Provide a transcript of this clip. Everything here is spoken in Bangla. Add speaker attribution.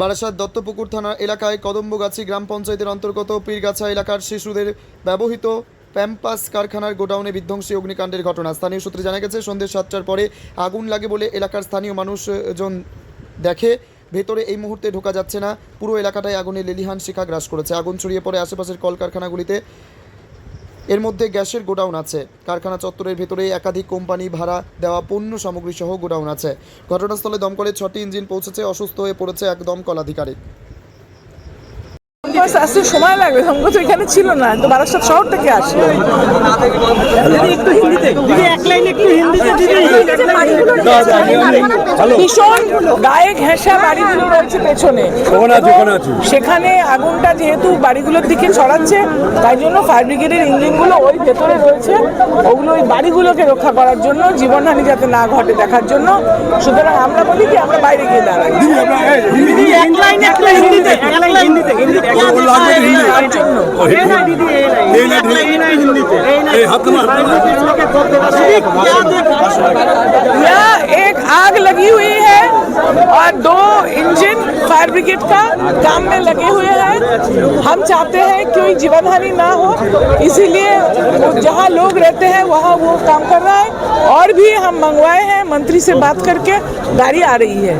Speaker 1: বারাসাত দত্তপুকুর থানার এলাকায় কদম্বগাছি গ্রাম পঞ্চায়েতের অন্তর্গত পীরগাছা এলাকার শিশুদের ব্যবহৃত প্যাম্পাস কারখানার গোডাউনে বিধ্বংসী অগ্নিকাণ্ডের ঘটনা। স্থানীয় সূত্রে জানা গেছে সন্ধ্যে সাতটার পরে আগুন লাগে বলে এলাকার স্থানীয় মানুষজন দেখে। ভেতরে এই মুহূর্তে ঢোকা যাচ্ছে না। পুরো এলাকাটায় আগুনে লেলিহান শিখা গ্রাস করেছে। আগুন ছড়িয়ে পড়ে আশেপাশের কলকারখানাগুলিতে। এর মধ্যে গ্যাসের গোডাউন আছে। কারখানা চত্বরের ভেতরে একাধিক কোম্পানি ভাড়া দেওয়া পণ্য সামগ্রী সহ গোডাউন আছে। ঘটনাস্থলে দমকলের ছটি ইঞ্জিন পৌঁছেছে অসুস্থ হয়ে পড়েছে এক দমকল আধিকারিক।
Speaker 2: আসতে সময় লাগবে। সঙ্গে এখানে ছিল না। তো বারাসাত শহর থেকে আসলো? গায়ে ঘেঁষা বাড়িগুলো রয়েছে সেখানে আগুনটা যেহেতু বাড়িগুলোর দিকে ছড়াচ্ছে তাই জন্য ফায়ার ব্রিগেডের ইঞ্জিনগুলো ওই ভেতরে রয়েছে ওগুলো ওই বাড়িগুলোকে রক্ষা করার জন্য জীবনহানি যাতে না ঘটে দেখার জন্য সুতরাং আমরা বলি কি আমরা বাইরে গিয়ে দাঁড়াই
Speaker 3: হিন্দিতে हिंदी
Speaker 2: তার জন্য
Speaker 3: ये ना ये हाथ में
Speaker 2: यहाँ एक आग लगी हुई है और दो इंजन फायर ब्रिगेड का काम में लगे हुए हैं हम चाहते हैं कि कोई जीवन हानि ना हो इसीलिए वो जहाँ लोग रहते हैं वहाँ वो काम कर रहा है और भी हम मंगवाए हैं मंत्री से बात करके गाड़ी आ रही है